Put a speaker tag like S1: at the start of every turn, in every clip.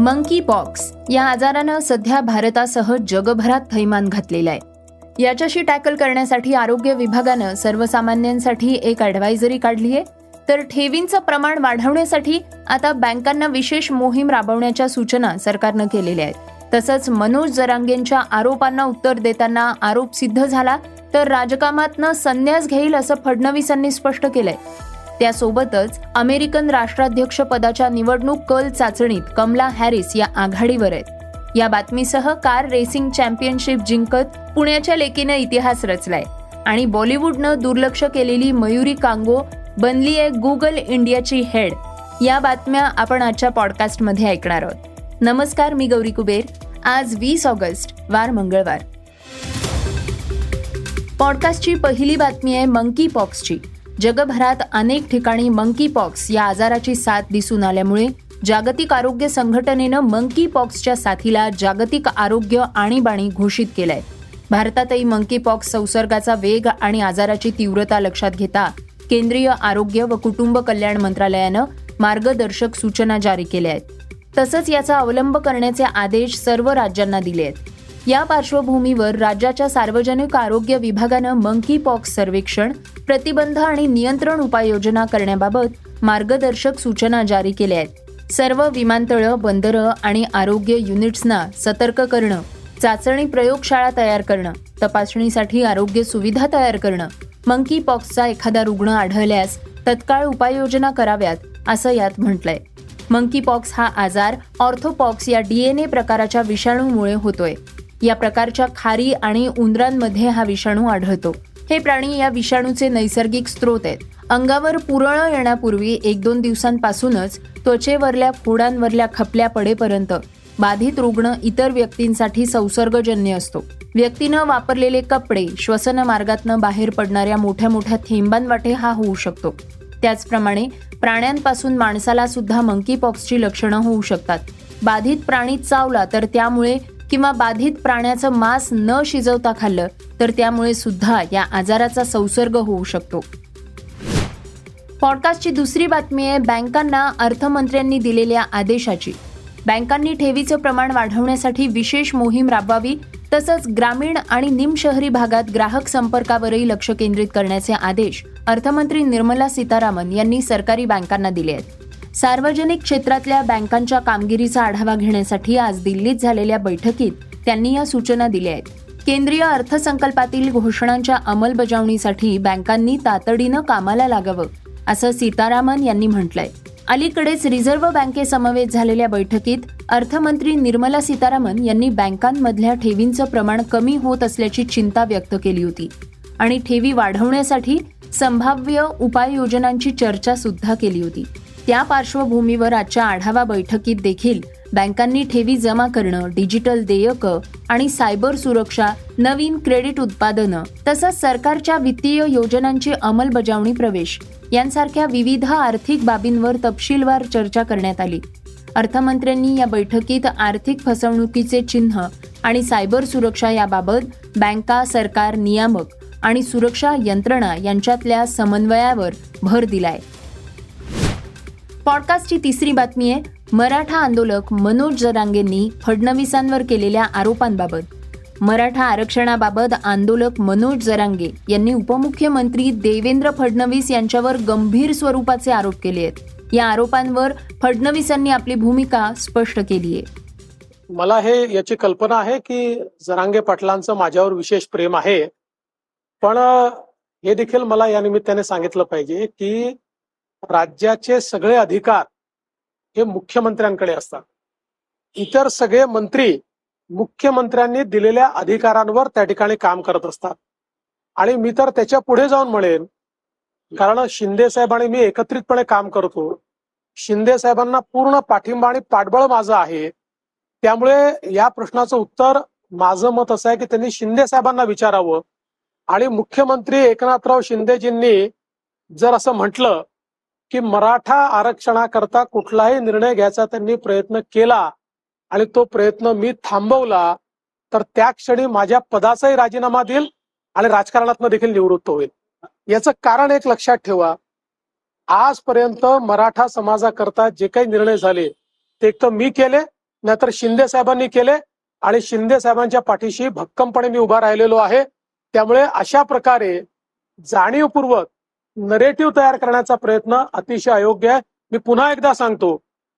S1: Monkey pox या आजारानं सध्या भारतासह जगभरात थैमान घातलेलं आहे. याच्याशी टॅकल करण्यासाठी आरोग्य विभागानं सर्वसामान्यांसाठी एक ॲडवायझरी काढली आहे. तर ठेवींचं प्रमाण वाढवण्यासाठी आता बँकांना विशेष मोहीम राबवण्याच्या सूचना सरकारनं केलेल्या आहेत. तसंच मनोज जरांगेंच्या आरोपांना उत्तर देताना आरोप सिद्ध झाला तर राजकामातनं संन्यास घेईल असं फडणवीसांनी स्पष्ट केलंय. त्यासोबतच अमेरिकन राष्ट्राध्यक्ष पदाच्या निवडणूक कल चाचणीत कमला हॅरिस या आघाडीवर आहेत. या बातमीसह कार रेसिंग चॅम्पियनशिप जिंकत पुण्याच्या लेकीनं इतिहास रचलाय आणि बॉलिवूडनं दुर्लक्ष केलेली मयुरी कांगो बनली आहे गुगल इंडियाची हेड. या बातम्या आपण आजच्या पॉडकास्टमध्ये ऐकणार आहोत. नमस्कार मी गौरी कुबेर. आज वीस ऑगस्ट वार मंगळवार. पॉडकास्टची पहिली बातमी आहे मंकी पॉक्सची जगभरात अनेक ठिकाणी मंकी पॉक्स या आजाराची साथ दिसून आल्यामुळे जागतिक आरोग्य संघटनेनं मंकी पॉक्सच्या साथीला जागतिक आरोग्य आणीबाणी घोषित केलंय. भारतातही मंकी पॉक्स संसर्गाचा वेग आणि आजाराची तीव्रता लक्षात घेता केंद्रीय आरोग्य व कुटुंब कल्याण मंत्रालयानं मार्गदर्शक सूचना जारी केल्या आहेत. तसंच याचा अवलंब करण्याचे आदेश सर्व राज्यांना दिले आहेत. या पार्श्वभूमीवर राज्याच्या सार्वजनिक आरोग्य विभागानं मंकी पॉक्स सर्वेक्षण प्रतिबंध आणि नियंत्रण उपाययोजना करण्याबाबत मार्गदर्शक सूचना जारी केल्या आहेत. सर्व विमानतळं बंदरं आणि आरोग्य युनिट्सना सतर्क करणं चाचणी प्रयोगशाळा तयार करणं तपासणीसाठी आरोग्य सुविधा तयार करणं मंकी पॉक्सचा एखादा रुग्ण आढळल्यास तत्काळ उपाययोजना कराव्यात असं यात म्हटलंय. मंकी पॉक्स हा आजार ऑर्थोपॉक्स या डीएनए प्रकाराच्या विषाणूमुळे होतोय. या प्रकारच्या खारी आणि उंदरांमध्ये हा विषाणू आढळतो. हे प्राणी या विषाणूचे नैसर्गिक स्रोत आहेत. अंगावर पुरळं येण्यापूर्वी एक दोन दिवसांपासूनच त्वचेवरल्या फोडांवरल्या खपल्या पडेपर्यंत बाधित रुग्ण इतर व्यक्तींसाठी संसर्गजन्य असतो. व्यक्तीनं वापरलेले कपडे श्वसन मार्गातनं बाहेर पडणाऱ्या मोठ्या मोठ्या थेंबांवाटे हा होऊ शकतो. त्याचप्रमाणे प्राण्यांपासून माणसाला सुद्धा मंकी पॉक्सची लक्षणं होऊ शकतात. बाधित प्राणी चावला तर त्यामुळे किंवा बाधित प्राण्याचं मांस न शिजवता खाल्लं तर त्यामुळे सुद्धा या आजाराचा संसर्ग होऊ शकतो. पॉडकास्टची दुसरी बातमी आहे बँकांना अर्थमंत्र्यांनी दिलेल्या आदेशाची. बँकांनी ठेवीचं प्रमाण वाढवण्यासाठी विशेष मोहीम राबवावी तसंच ग्रामीण आणि निमशहरी भागात ग्राहक संपर्कावरही लक्ष केंद्रित करण्याचे आदेश अर्थमंत्री निर्मला सीतारामन यांनी सरकारी बँकांना दिले आहेत. सार्वजनिक क्षेत्रातल्या बँकांच्या कामगिरीचा आढावा घेण्यासाठी आज दिल्लीत झालेल्या बैठकीत त्यांनी या सूचना दिल्या आहेत. केंद्रीय अर्थसंकल्पातील घोषणांच्या अंमलबजावणीसाठी बँकांनी तातडीनं कामाला लागावं असं सीतारामन यांनी म्हटलंय. अलीकडेच रिझर्व्ह बँकेसमवेत झालेल्या बैठकीत अर्थमंत्री निर्मला सीतारामन यांनी बँकांमधल्या ठेवींचं प्रमाण कमी होत असल्याची चिंता व्यक्त केली होती आणि ठेवी वाढवण्यासाठी संभाव्य उपाययोजनांची चर्चा सुद्धा केली होती. त्या पार्श्वभूमीवर आजच्या आढावा बैठकीत देखील बँकांनी ठेवी जमा करणं डिजिटल देयकं आणि सायबर सुरक्षा नवीन क्रेडिट उत्पादनं तसंच सरकारच्या वित्तीय योजनांची अंमलबजावणी प्रवेश यांसारख्या विविध आर्थिक बाबींवर तपशीलवार चर्चा करण्यात आली. अर्थमंत्र्यांनी या बैठकीत आर्थिक फसवणुकीचे चिन्ह आणि सायबर सुरक्षा याबाबत बँका सरकार नियामक आणि सुरक्षा यंत्रणा यांच्यातल्या समन्वयावर भर दिलाय. पॉडकास्टची तिसरी बातमी आहे मराठा आंदोलक मनोज जरांगेंनी फडणवीसांवर केलेल्या आरोपांबाबत. मराठा आरक्षणाबाबत आंदोलक मनोज जरांगे यांनी उपमुख्यमंत्री देवेंद्र फडणवीस यांच्यावर गंभीर स्वरूपाचे आरोप केले आहेत. या आरोपांवर फडणवीसांनी आपली भूमिका स्पष्ट केली आहे.
S2: मला हे याची कल्पना आहे की जरांगे पाटलांचं माझ्यावर विशेष प्रेम आहे. पण हे देखील मला या निमित्ताने सांगितलं पाहिजे की राज्याचे सगळे अधिकार हे मुख्यमंत्र्यांकडे असतात. इतर सगळे मंत्री मुख्यमंत्र्यांनी दिलेल्या अधिकारांवर त्या ठिकाणी काम करत असतात. आणि मी तर त्याच्या पुढे जाऊन म्हणेन कारण शिंदे साहेब आणि मी एकत्रितपणे काम करतो. शिंदे साहेबांना पूर्ण पाठिंबा आणि पाठबळ माझं आहे. त्यामुळे या प्रश्नाचं उत्तर माझं मत असं आहे की त्यांनी शिंदे साहेबांना विचारावं. आणि मुख्यमंत्री एकनाथराव शिंदेजींनी जर असं म्हटलं की मराठा आरक्षणाकरता कुठलाही निर्णय घ्यायचा त्यांनी प्रयत्न केला आणि तो प्रयत्न मी थांबवला तर त्या क्षणी माझ्या पदाचाही राजीनामा देईल आणि राजकारणातनं देखील निवृत्त होईल. याचं कारण एक लक्षात ठेवा. आजपर्यंत मराठा समाजाकरता जे काही निर्णय झाले ते एक तर मी केले नाहीतर शिंदे साहेबांनी केले आणि शिंदे साहेबांच्या पाठीशी भक्कमपणे मी उभा राहिलेलो आहे. त्यामुळे अशा प्रकारे जाणीवपूर्वक नरेटिव्ह तयार करण्याचा प्रयत्न अतिशय अयोग्य आहे. मी पुन्हा एकदा सांगतो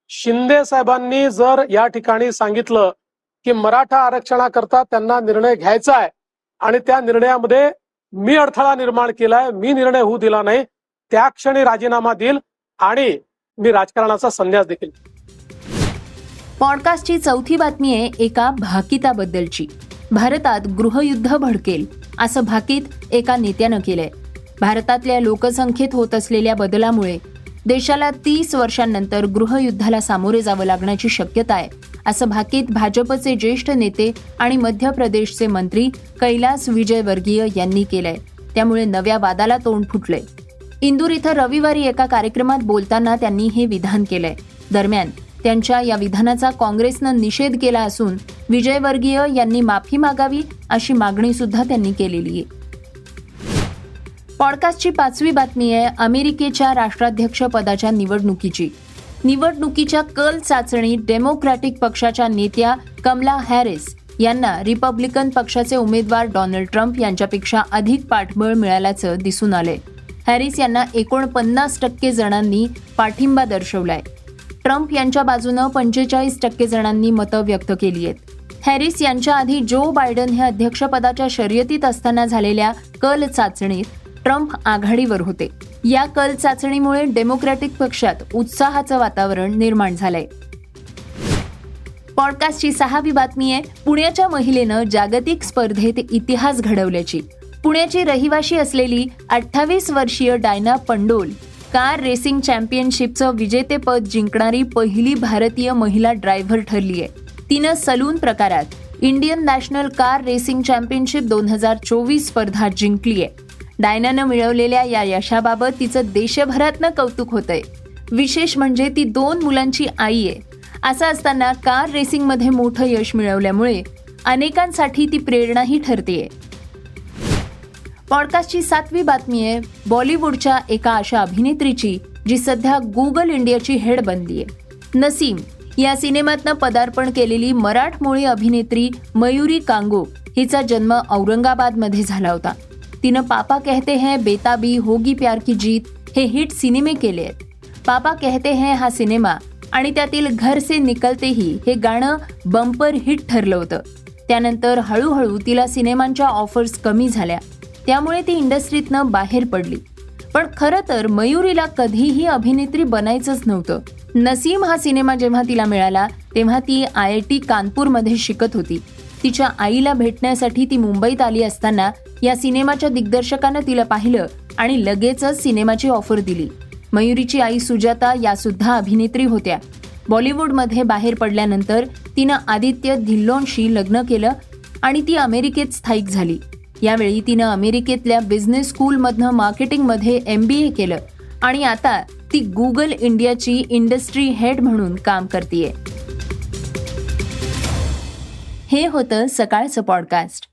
S2: शिंदे साहेबांनी जर या ठिकाणी सांगितलं की मराठा आरक्षणाकरता त्यांना निर्णय घ्यायचा आहे आणि त्या निर्णयामध्ये मी अडथळा निर्माण केलाय मी निर्णय होऊ दिला नाही त्या क्षणी राजीनामा देईल आणि मी राजकारणाचा संन्यास देखील
S1: पॉडकास्टची चौथी बातमी आहे एका भाकिताबद्दलची. भारतात गृहयुद्ध भडकेल असं भाकीत एका नेत्यानं केलंय. भारतातल्या लोकसंख्येत होत असलेल्या बदलामुळे देशाला तीस वर्षांनंतर गृहयुद्धाला सामोरे जावं लागण्याची शक्यता आहे असं भाकीत भाजपचे ज्येष्ठ नेते आणि मध्य प्रदेशचे मंत्री कैलास विजयवर्गीय यांनी केलंय. त्यामुळे नव्या वादाला तोंड फुटलंय. इंदूर इथं रविवारी एका कार्यक्रमात बोलताना त्यांनी हे विधान केलंय. दरम्यान त्यांच्या या विधानाचा काँग्रेसनं निषेध केला असून विजयवर्गीय यांनी माफी मागावी अशी मागणी सुद्धा त्यांनी केलेली आहे. पॉडकास्टची पाचवी बातमी आहे अमेरिकेच्या राष्ट्राध्यक्ष पदाच्या निवडणुकीची. निवडणुकीच्या कल चाचणी डेमोक्रॅटिक पक्षाच्या नेत्या कमला हॅरिस यांना रिपब्लिकन पक्षाचे उमेदवार डोनाल्ड ट्रम्प यांच्यापेक्षा अधिक पाठबळ मिळाल्याचं दिसून आलंय. हॅरिस यांना एकोणपन्नास टक्के जणांनी पाठिंबा दर्शवलाय. ट्रम्प यांच्या बाजूनं पंचेचाळीस टक्के जणांनी मतं व्यक्त केली आहेत. हॅरिस यांच्या आधी जो बायडन हे अध्यक्षपदाच्या शर्यतीत असताना झालेल्या कल चाचणीत ट्रम्प आघाडीवर होते. या कल चाचणीमुळे डेमोक्रॅटिक पक्षात उत्साहाचं वातावरण निर्माण झालंय. पॉडकास्टची सहावी बातमी आहे पुण्याच्या महिलेनं जागतिक स्पर्धेत इतिहास घडवल्याची. पुण्याची रहिवाशी असलेली अठ्ठावीस वर्षीय डायना पंडोल कार रेसिंग चॅम्पियनशिपचं विजेतेपद जिंकणारी पहिली भारतीय महिला ड्रायव्हर ठरली आहे. तिनं सलून प्रकारात Indian national car racing championship दोन हजार चोवीस स्पर्धा जिंकली आहे. डायनानं मिळवलेल्या या यशाबाबत तिचं देशभरातनं कौतुक होतंय. विशेष म्हणजे ती दोन मुलांची आई आहे. असं असताना कार रेसिंगमध्ये मोठं यश मिळवल्यामुळे अनेकांसाठी ती प्रेरणाही ठरतेय. पॉडकास्टची सातवी बातमी आहे बॉलिवूडच्या एका अशा अभिनेत्रीची जी सध्या गुगल इंडियाची हेड बनली आहे नसीम या सिनेमातनं पदार्पण केलेली मराठमोळी अभिनेत्री मयुरी कांगो हिचा जन्म औरंगाबादमध्ये झाला होता. तिनं पापा कहते हैं बेताबी होगी प्यार की जीत हे हिट सिनेमे केले आहेत. पापा कहते हैं हा सिनेमा आणि त्यातील घर से निकलतेही हे गाणं बंपर हिट ठरलं होतं. त्यानंतर हळूहळू तिला सिनेमांच्या ऑफर्स कमी झाल्या. त्यामुळे ती इंडस्ट्रीतनं बाहेर पडली. पण खरं तर मयुरीला कधीही अभिनेत्री बनायचंच नव्हतं. नसीम हा सिनेमा जेव्हा तिला मिळाला तेव्हा ती आय आय टी कानपूरमध्ये शिकत होती. तिच्या आईला भेटण्यासाठी ती मुंबईत आली असताना या सिनेमाच्या दिग्दर्शकानं तिला पाहिलं आणि लगेचच सिनेमाची ऑफर दिली. मयुरीची आई सुजाता या सुद्धा अभिनेत्री होत्या. बॉलिवूडमध्ये बाहेर पडल्यानंतर तिनं आदित्य धिल्लोनशी लग्न केलं आणि ती अमेरिकेत स्थायिक झाली. यावेळी तिनं अमेरिकेतल्या बिझनेस स्कूलमधनं मार्केटिंगमध्ये एम बी ए केलं आणि आता ती गुगल इंडियाची इंडस्ट्री हेड म्हणून काम करतीये. हे होतं सकाळचं पॉडकास्ट.